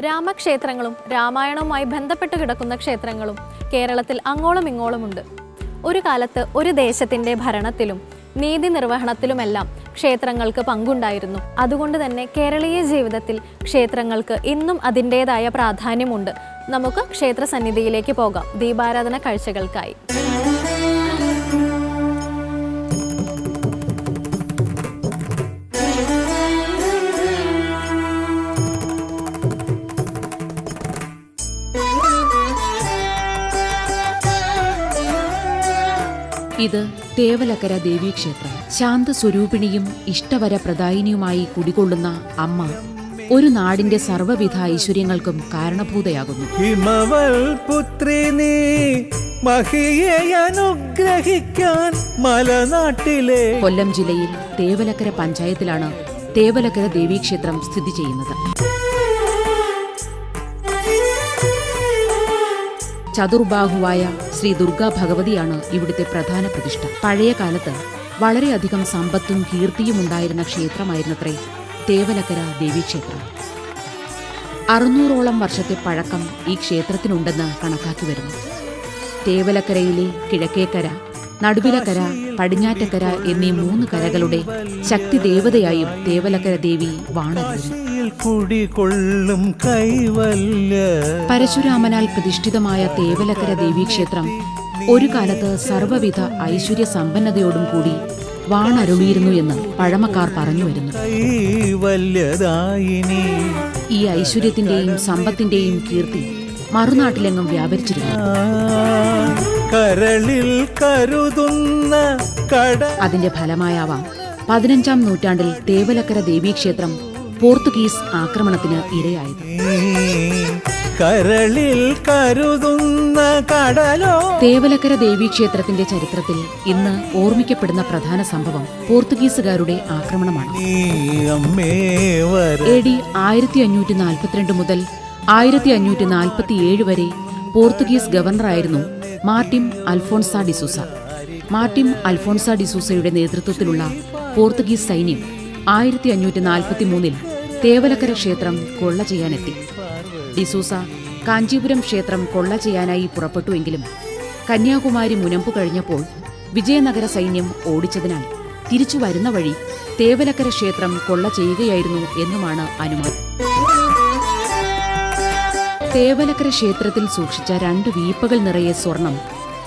രാമക്ഷേത്രങ്ങളും രാമായണവുമായി ബന്ധപ്പെട്ട് കിടക്കുന്ന ക്ഷേത്രങ്ങളും കേരളത്തിൽ അങ്ങോളം ഇങ്ങോളമുണ്ട്. ഒരു കാലത്ത് ഒരു ദേശത്തിന്റെ ഭരണത്തിലും നീതി നിർവഹണത്തിലുമെല്ലാം ക്ഷേത്രങ്ങൾക്ക് പങ്കുണ്ടായിരുന്നു. അതുകൊണ്ട് തന്നെ കേരളീയ ജീവിതത്തിൽ ക്ഷേത്രങ്ങൾക്ക് ഇന്നും അതിന്റേതായ പ്രാധാന്യമുണ്ട്. നമുക്ക് ക്ഷേത്ര സന്നിധിയിലേക്ക് പോകാം. ദീപാരാധന കാഴ്ചകൾക്കായി. ഇത് തേവലക്കര ദേവീക്ഷേത്രം. ശാന്തസ്വരൂപിണിയും ഇഷ്ടവര പ്രദായിനിയുമായി കുടികൊള്ളുന്ന അമ്മ ഒരു നാടിന്റെ സർവവിധ ഐശ്വര്യങ്ങൾക്കും കാരണഭൂതയാകുന്നു. ഹിമവൽ പുത്രി നീ മഹിയെ അനുഗ്രഹിക്കാൻ മലനാട്ടിലെ കൊല്ലം ജില്ലയിൽ തേവലക്കര പഞ്ചായത്തിലാണ് തേവലക്കര ദേവീക്ഷേത്രം സ്ഥിതി ചെയ്യുന്നത്. ചതുർബാഹുവായ ശ്രീ ദുർഗാ ഭഗവതിയാണ് ഇവിടുത്തെ പ്രധാന പ്രതിഷ്ഠ. പഴയ കാലത്ത് വളരെയധികം സമ്പത്തും കീർത്തിയും ഉണ്ടായിരുന്ന ക്ഷേത്രമായിരുന്നത്രേ തേവലക്കര ദേവീക്ഷേത്രം അറുന്നൂറോളം വർഷത്തെ പഴക്കം ഈ ക്ഷേത്രത്തിനുണ്ടെന്ന് കണക്കാക്കി വരുന്നു. തേവലക്കരയിലെ കിഴക്കേക്കര നടുവിലക്കര പടിഞ്ഞാറ്റക്കര എന്നീ മൂന്ന് കരകളുടെ ശക്തി ദേവതയായും തേവലക്കര ദേവി വാണരുന്നു കുടികൊള്ളും കൈവല്യ പരശുരാമനാൽ പ്രതിഷ്ഠിതമായ തേവലക്കര ദേവീക്ഷേത്രം ഒരു കാലത്ത് സർവവിധ ഐശ്വര്യ സമ്പന്നതയോടും കൂടി വാണരുളിയിരുന്നു എന്ന് പഴമക്കാർ പറഞ്ഞു വരുന്നു. ഈ ഐശ്വര്യത്തിന്റെയും സമ്പത്തിന്റെയും കീർത്തി മറുനാട്ടിലെങ്ങും വ്യാപരിച്ചിരുന്നു. കരളിൽ കരുതുന്ന അതിന്റെ ഫലമായാവാം പതിനഞ്ചാം നൂറ്റാണ്ടിൽ തേവലക്കര ദേവീക്ഷേത്രം പോർത്തുഗീസ് ആക്രമണത്തിന് ഇരയായത്. കരളിൽ കരുതുന്ന കടലോ? തേവലക്കര ദേവീക്ഷേത്രത്തിന്റെ ചരിത്രത്തിൽ ഇന്ന് ഓർമ്മിക്കപ്പെടുന്ന പ്രധാന സംഭവം പോർത്തുഗീസുകാരുടെ ആക്രമണമാണ്. എ ഡി ആയിരത്തി അഞ്ഞൂറ്റി നാൽപ്പത്തിരണ്ട് മുതൽ ആയിരത്തി അഞ്ഞൂറ്റി നാൽപ്പത്തിയേഴ് വരെ പോർത്തുഗീസ് ഗവർണറായിരുന്നു മാർട്ടിം അൽഫോൺസ ഡിസൂസ. മാർട്ടിം അൽഫോൺസ ഡിസൂസയുടെ നേതൃത്വത്തിലുള്ള പോർത്തുഗീസ് സൈന്യം ആയിരത്തി അഞ്ഞൂറ്റി നാൽപ്പത്തി മൂന്നിൽ തേവലക്കര ക്ഷേത്രം കൊള്ള ചെയ്യാനെത്തി. ഡിസൂസ കാഞ്ചീപുരം ക്ഷേത്രം കൊള്ള ചെയ്യാനായി പുറപ്പെട്ടുവെങ്കിലും കന്യാകുമാരി മുനമ്പു കഴിഞ്ഞപ്പോൾ വിജയനഗര സൈന്യം ഓടിച്ചതിനാൽ തിരിച്ചു വരുന്ന വഴി തേവലക്കര ക്ഷേത്രം കൊള്ള ചെയ്യുകയായിരുന്നു എന്നുമാണ് അനുമാനം. തേവലക്കര ക്ഷേത്രത്തിൽ സൂക്ഷിച്ച രണ്ട് വീപ്പകൾ നിറയെ സ്വർണം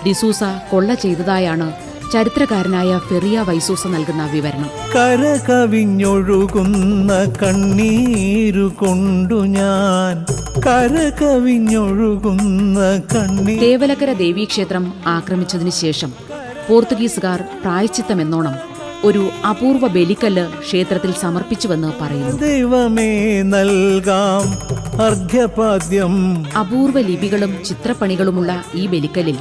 ഡിസൂസ കൊള്ള ചെയ്തതായാണ് ചരിത്രകാരനായ ഫെറിയ വൈസൂസ നൽകുന്ന വിവരണം. കരകവിഞ്ഞൊഴുകുന്ന കണ്ണീരു കൊണ്ടു ഞാൻ. കരകവിഞ്ഞൊഴുകുന്ന കണ്ണീർ കണ്ണീർ തേവലക്കര ദേവീക്ഷേത്രം ആക്രമിച്ചതിനു ശേഷം പോർത്തുഗീസുകാർ പ്രായച്ചിത്തമെന്നോണം ഒരു അപൂർവ ബലിക്കല്ല് ക്ഷേത്രത്തിൽ സമർപ്പിച്ചുവെന്ന് പറയുന്നു. ദൈവമേ നൽകാം അർഘ്യപാദ്യം. അപൂർവ ലിപികളും ചിത്രപ്പണികളുമുള്ള ഈ ബലിക്കല്ലിൽ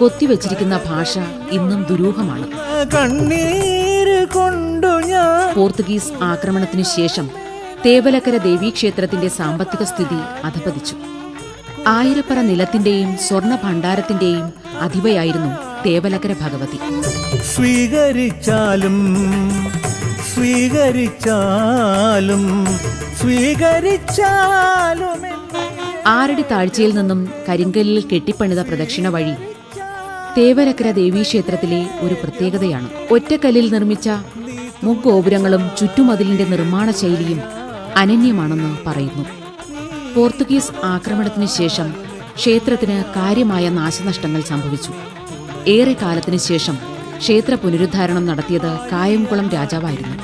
കൊത്തിവച്ചിരിക്കുന്ന ഭാഷ ഇന്നും ദുരൂഹമാണ്. പോർത്തുഗീസ് ആക്രമണത്തിനു ശേഷം തേവലക്കര ദേവീക്ഷേത്രത്തിന്റെ സാമ്പത്തിക സ്ഥിതി അധപതിച്ചു. ആയിരപ്പറ നിലത്തിന്റെയും സ്വർണ ഭണ്ഡാരത്തിന്റെയും അധിപയായിരുന്നു തേവലക്കര ഭഗവതി. സ്വീകരിച്ചാലും സ്വീകരിച്ചാലും സ്വീകരിച്ചാലും ആരടി താഴ്ചയിൽ നിന്നും കരിങ്കല്ലിൽ കെട്ടിപ്പണിത പ്രദക്ഷിണ വഴി തേവലക്കര ദേവീക്ഷേത്രത്തിലെ ഒരു പ്രത്യേകതയാണ്. ഒറ്റക്കല്ലിൽ നിർമ്മിച്ച മുഗോപുരങ്ങളും ചുറ്റുമതിലിന്റെ നിർമ്മാണ ശൈലിയും അനന്യമാണെന്ന് പറയുന്നു. പോർത്തുഗീസ് ആക്രമണത്തിന് ശേഷം ക്ഷേത്രത്തിന് കാര്യമായ നാശനഷ്ടങ്ങൾ സംഭവിച്ചു. ഏറെ കാലത്തിന് ശേഷം ക്ഷേത്ര പുനരുദ്ധാരണം നടത്തിയത് കായംകുളം രാജാവായിരുന്നു.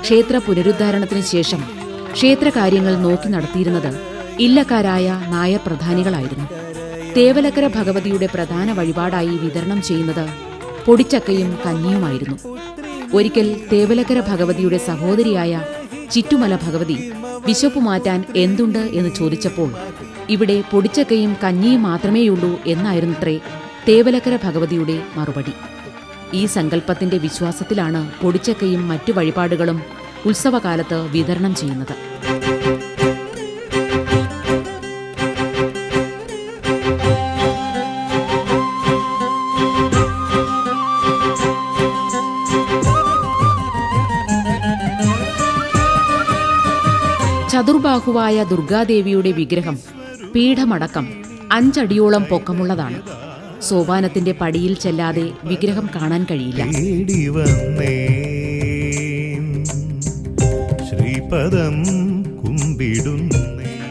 ക്ഷേത്ര പുനരുദ്ധാരണത്തിന് ശേഷം ക്ഷേത്രകാര്യങ്ങൾ നോക്കി നടത്തിയിരുന്നത് ഇല്ലക്കാരായ നായർ പ്രധാനികളായിരുന്നു തേവലക്കര ഭഗവതിയുടെ പ്രധാന വഴിപാടായി വിതരണം ചെയ്യുന്നത് പൊടിച്ചക്കയും കഞ്ഞിയുമായിരുന്നു. ഒരിക്കൽ തേവലക്കര ഭഗവതിയുടെ സഹോദരിയായ ചിറ്റുമല ഭഗവതി വിശപ്പ് മാറ്റാൻ എന്തുണ്ട് എന്ന് ചോദിച്ചപ്പോൾ ഇവിടെ പൊടിച്ചക്കയും കഞ്ഞിയും മാത്രമേയുള്ളൂ എന്നായിരുന്നത്രേ തേവലക്കര ഭഗവതിയുടെ മറുപടി. ഈ സങ്കല്പത്തിന്റെ വിശ്വാസത്തിലാണ് പൊടിച്ചക്കയും മറ്റു വഴിപാടുകളും ഉത്സവകാലത്ത് വിതരണം ചെയ്യുന്നത്. ചതുർബാഹു ദുർഗാദേവിയുടെ വിഗ്രഹം പീഠമടക്കം അഞ്ചടിയോളം പൊക്കമുള്ളതാണ്. സോപാനത്തിന്റെ പടിയിൽ ചെല്ലാതെ വിഗ്രഹം കാണാൻ കഴിയില്ല.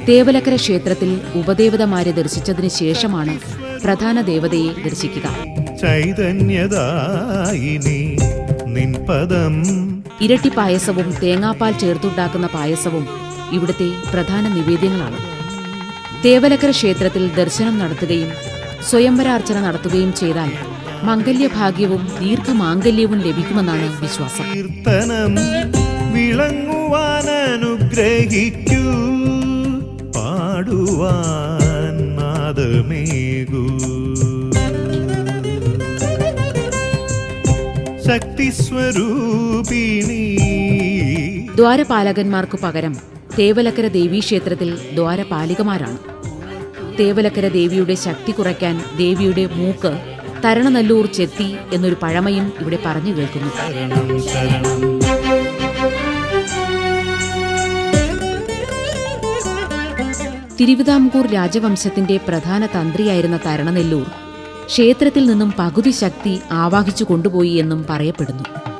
തേവലക്കര ക്ഷേത്രത്തിൽ ഉപദേവതമാരെ ദർശിച്ചതിന് ശേഷമാണ് പ്രധാന ദേവതയെ ദർശിക്കുക. ഇരട്ടി പായസവും തേങ്ങാപ്പാൽ ചേർത്തുണ്ടാക്കുന്ന പായസവും ഇവിടുത്തെ പ്രധാന നിവേദ്യങ്ങളാണ്. തേവലക്കര ക്ഷേത്രത്തിൽ ദർശനം നടത്തുകയും സ്വയംവരാർച്ചന നടത്തുകയും ചെയ്താൽ മംഗല്യഭാഗ്യവും ദീർഘമാംഗല്യവും ലഭിക്കുമെന്നാണ് വിശ്വാസം. കീർത്തനം വിളങ്ങുവാൻ അനുഗ്രഹിക്കൂ. പാടുവാൻ നാദമേകൂ. ശക്തിസ്വരൂപിണി. ദ്വാരപാലകന്മാർക്കു പകരം തേവലക്കര ദേവീക്ഷേത്രത്തിൽ ദ്വാരപാലികമാരാണ്. തേവലക്കര ദേവിയുടെ ശക്തി കുറയ്ക്കാൻ ദേവിയുടെ മൂക്ക് തരണനല്ലൂർ ചെത്തി എന്നൊരു പഴമയും ഇവിടെ പറഞ്ഞു കേൾക്കുന്നു. തിരുവിതാംകൂർ രാജവംശത്തിന്റെ പ്രധാന തന്ത്രിയായിരുന്ന തരണനെല്ലൂർ ക്ഷേത്രത്തിൽ നിന്നും പകുതി ശക്തി ആവാഹിച്ചു കൊണ്ടുപോയി എന്നും പറയപ്പെടുന്നു.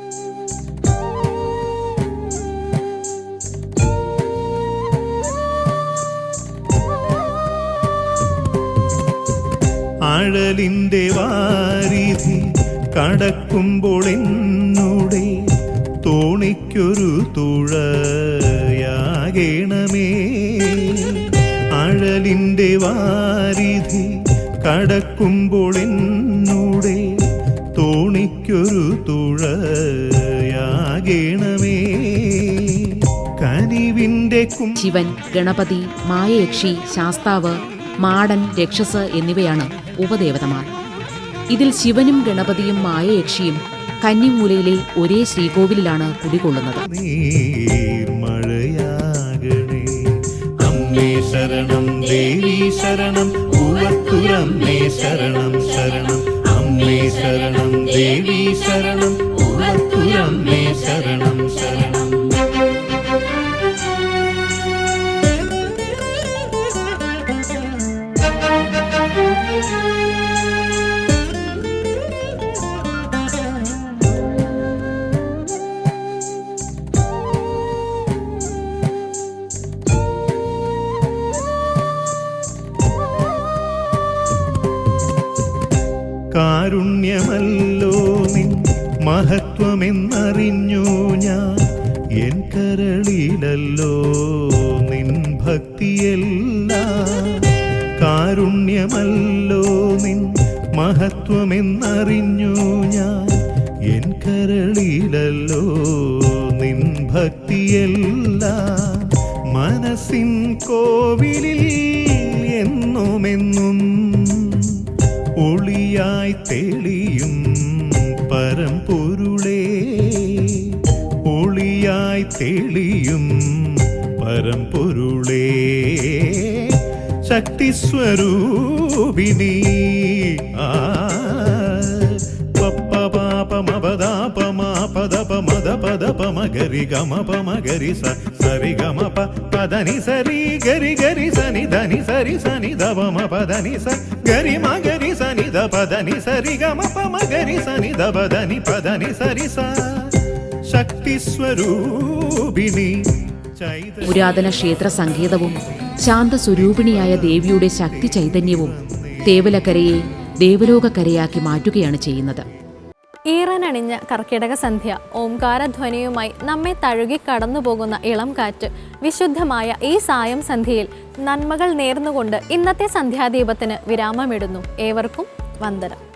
ആഴലിന്റെ വാരിധി കടക്കുമ്പോൾ എന്നൂടെ തോണിക്കൊരു തുഴയാകേണമേ. ആഴലിന്റെ വാരിധി കടക്കുമ്പോൾ എന്നൂടെ തോണിക്കൊരു തുഴയാകേണമേ. കനിവിന്റെ ശിവൻ ഗണപതി മായയക്ഷി ശാസ്താവ് മാടൻ രക്ഷസ് എന്നിവയാണ് ഉപദേവതമാർ. ഇതിൽ ശിവനും ഗണപതിയും മായയക്ഷിയും കന്നിമൂലയിലെ ഒരേ ശ്രീകോവിലാണ് കുടികൊള്ളുന്നത്. ശരണം ദേവി ശരണം ശരണം ശരണം. അമ്മേ ശരണം ദേവി ശരണം പൂവത്തുരമ്മേ ശരണം ശരണം. കരളിലല്ലോ നിൻ ഭക്തിയല്ല. കാരുണ്യമല്ലോ നിൻ മഹത്വമെന്നറിഞ്ഞു ഞാൻ. എൻ കരളിലല്ലോ നിൻ ഭക്തിയല്ല. മനസ്സിൻ കോവിലിൽ എന്നുമെന്നും. ഒളിയായി തെളിയും തെളിയും പരമ്പൊരുളേ ശക്തിസ്വരൂപിണി ആ పదపమగరి గమ పమగరి స సరి గమ ప పదని సరి గరి గరి సని ధని సరి సని దమ పదని స గరి మగరి సని ద పదని సరి గమ పమగరి సని దబ దని పదని సరి స ശക്തിസ്വരൂപിണി. പുരാതന ക്ഷേത്ര സംഗീതവും ശാന്തസ്വരൂപിണിയായ ദേവിയുടെ ശക്തി ചൈതന്യവും തേവലക്കരയെ ദേവലോകക്കരയാക്കി മാറ്റുകയാണ് ചെയ്യുന്നത്. ഈറനണിഞ്ഞ കർക്കിടക സന്ധ്യ ഓംകാരധ്വനിയുമായി നമ്മെ തഴുകി കടന്നുപോകുന്ന ഇളം കാറ്റ് വിശുദ്ധമായ ഈ സായം സന്ധ്യയിൽ നന്മകൾ നേർന്നുകൊണ്ട് ഇന്നത്തെ സന്ധ്യാദീപത്തിന് വിരാമമിടുന്നു. ഏവർക്കും വന്ദനം.